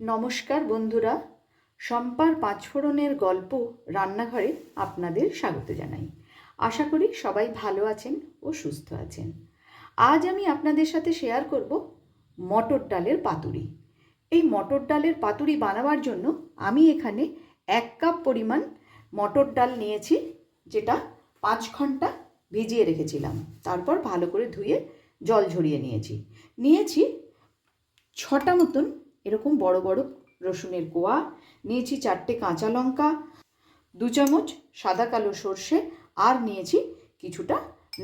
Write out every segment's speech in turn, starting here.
নমস্কার বন্ধুরা শম্পার পাঁচফোড়নের গল্প রান্নাঘরে আপনাদের স্বাগত জানাই। আশা করি সবাই ভালো আছেন ও সুস্থ আছেন। আজ আমি আপনাদের সাথে শেয়ার করব মটর ডালের পাতুরি। এই মটর ডালের পাতুরি বানাবার জন্য আমি এখানে এক কাপ পরিমাণ মটর ডাল নিয়েছি, যেটা পাঁচ ঘণ্টা ভিজিয়ে রেখেছিলাম। তারপর ভালো করে ধুয়ে জল ঝরিয়ে নিয়েছি। নিয়েছি ছটা মতন এরকম বড় বড় রসুনের কোয়া, নিয়েছি চারটে কাঁচা লঙ্কা, দু চামচ সাদা কালো সর্ষে আর নিয়েছি কিছুটা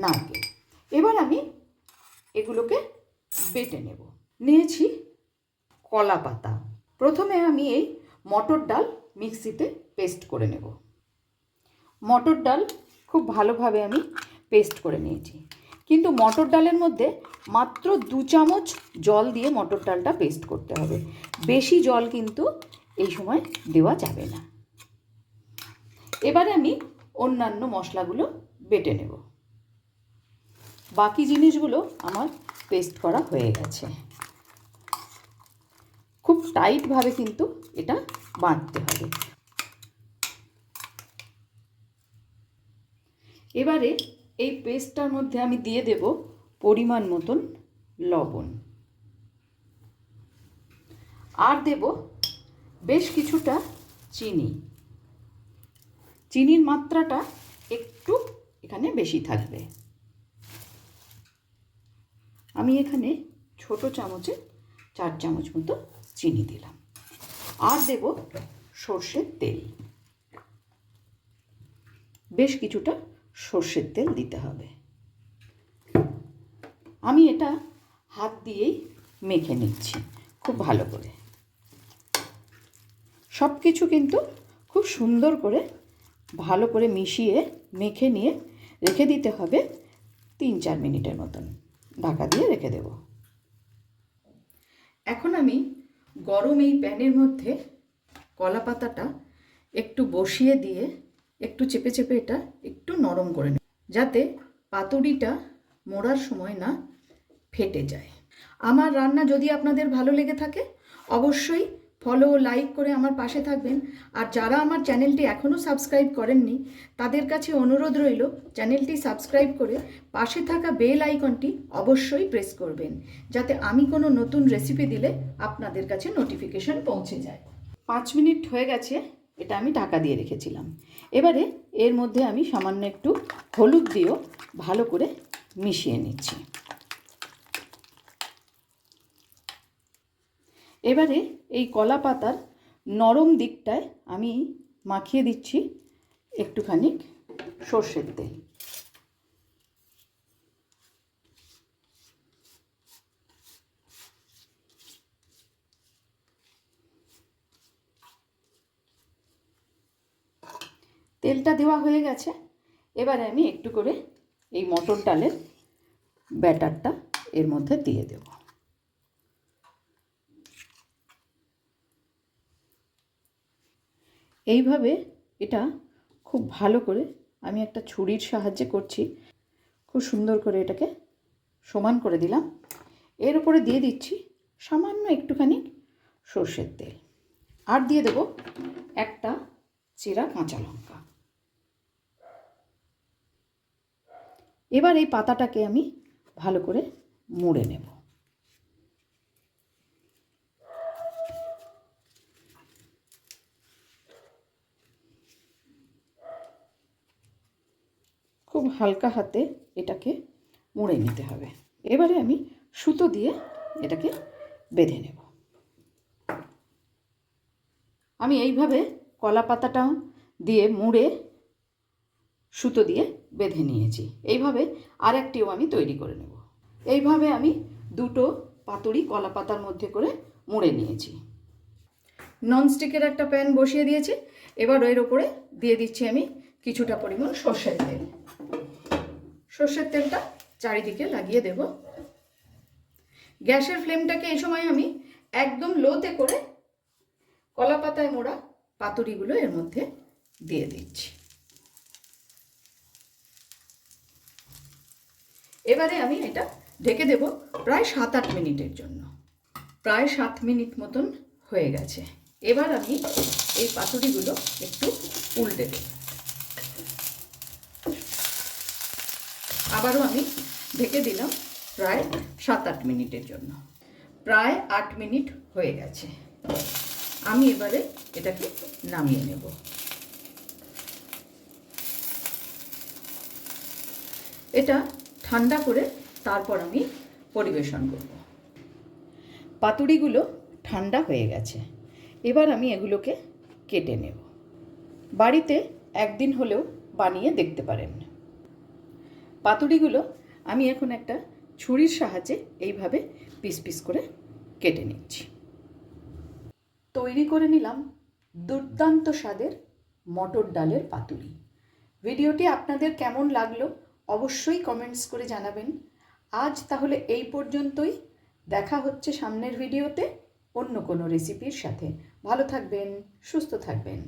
নারকেল। এবার আমি এগুলোকে বেটে নেব। নিয়েছি কলা পাতা। প্রথমে আমি এই মটর ডাল মিক্সিতে পেস্ট করে নেব। মটর ডাল খুব ভালোভাবে আমি পেস্ট করে নিয়েছি। কিন্তু মটর ডালের মধ্যে মাত্র দু চামচ জল দিয়ে মটর ডালটা পেস্ট করতে হবে। বেশি জল কিন্তু এই সময় দেওয়া যাবে না। এবারে আমি অন্যান্য মশলাগুলো বেটে নেব। বাকি জিনিসগুলো আমার পেস্ট করা হয়ে গেছে। খুব টাইটভাবে কিন্তু এটা বাঁধতে হবে। এবারে এই পেস্টটার মধ্যে আমি দিয়ে দেব পরিমাণ মতন লবণ। আর দেব বেশ কিছুটা চিনি। চিনির মাত্রাটা একটু এখানে বেশি থাকবে। আমি এখানে ছোট চামচে চার চামচ মতো চিনি দিলাম। আর দেব সর্ষের তেল। বেশ কিছুটা সর্ষের তেল দিতে হবে। আমি এটা হাত দিয়েই মেখে নিচ্ছি, খুব ভালো করে। সব কিছু কিন্তু খুব সুন্দর করে, ভালো করে মিশিয়ে, মেখে নিয়ে রেখে দিতে হবে তিন চার মিনিটের মতন। ঢাকা দিয়ে রেখে দেব। এখন আমি গরম এই প্যানের মধ্যে কলা পাতাটা একটু বসিয়ে দিয়ে একটু চেপে চেপে এটা একটু নরম করে নেব, যাতে পাতুরিটা মোড়ার সময় না ফেটে যায়। আমার রান্না যদি আপনাদের ভালো লেগে থাকে, অবশ্যই ফলো লাইক করে আমার পাশে থাকবেন। আর যারা আমার চ্যানেলটি এখনও সাবস্ক্রাইব করেননি, তাদের কাছে অনুরোধ রইল, চ্যানেলটি সাবস্ক্রাইব করে পাশে থাকা বেল আইকনটি অবশ্যই প্রেস করবেন, যাতে আমি কোনো নতুন রেসিপি দিলে আপনাদের কাছে নোটিফিকেশন পৌঁছে যায়। পাঁচ মিনিট হয়ে গেছে এটা আমি ঢাকা দিয়ে রেখেছিলাম। এবারে এর মধ্যে আমি সামান্য একটু হলুদ দিয়েও ভালো করে মিশিয়ে নিচ্ছি। এবারে এই কলা পাতার নরম দিকটায় আমি মাখিয়ে দিচ্ছি একটুখানি সর্ষের তেল। তেলটা দেওয়া হয়ে গেছে। এবারে আমি একটু করে এই মটর ডালের ব্যাটারটা এর মধ্যে দিয়ে দেব। এইভাবে এটা খুব ভালো করে আমি একটা ছুরির সাহায্যে করছি। খুব সুন্দর করে এটাকে সমান করে দিলাম। এর উপরে দিয়ে দিচ্ছি সামান্য একটুখানি সর্ষের তেল। আর দিয়ে দেব একটা চেরা কাঁচা লঙ্কা। এবার এই পাতাটাকে আমি ভালো করে মুড়ে নেব। খুব হালকা হাতে এটাকে মুড়ে নিতে হবে। এবারে আমি সুতো দিয়ে এটাকে বেঁধে নেব। আমি এইভাবে কলা পাতাটা দিয়ে মুড়ে সুতো দিয়ে বেঁধে নিয়েছি। এইভাবে আরেকটিও আমি তৈরি করে নেব। এইভাবে আমি দুটো পাতুড়ি কলা পাতার মধ্যে করে মুড়ে নিয়েছি। ননস্টিকের একটা প্যান বসিয়ে দিয়েছি। এবার এর ওপরে দিয়ে দিচ্ছি আমি কিছুটা পরিমাণ সর্ষের তেল। সর্ষের তেলটা চারিদিকে লাগিয়ে দেব। গ্যাসের ফ্লেমটাকে এই সময় আমি একদম লোতে করে কলা পাতায় মোড়া পাতুরিগুলো এর মধ্যে দিয়ে দিচ্ছি। এবারে আমি এটা ঢেকে দেব প্রায় সাত আট মিনিটের জন্য। প্রায় সাত মিনিট মতন হয়ে গেছে। এবার আমি এই পাতুরিগুলো একটু উল্টে দেব। আবারও আমি ঢেকে দিলাম প্রায় সাত আট মিনিটের জন্য। প্রায় আট মিনিট হয়ে গেছে। আমি এবারে এটাকে নামিয়ে নেব। এটা ঠান্ডা করে তারপর আমি পরিবেশন করব। পাতুড়িগুলো ঠান্ডা হয়ে গেছে। এবার আমি এগুলোকে কেটে নেব। বাড়িতে একদিন হলেও বানিয়ে দেখতে পারেন। পাতুড়িগুলো আমি এখন একটা ছুরির সাহায্যে এইভাবে পিস পিস করে কেটে নিচ্ছি। তৈরি করে নিলাম দুর্দান্ত স্বাদের মটর ডালের পাতুরি ভিডিওটি আপনাদের কেমন লাগল অবশ্যই কমেন্টস করে জানাবেন। আজ তাহলে এই পর্যন্তই। দেখা হচ্ছে সামনের ভিডিওতে অন্য কোনো রেসিপির সাথে। ভালো থাকবেন, সুস্থ থাকবেন।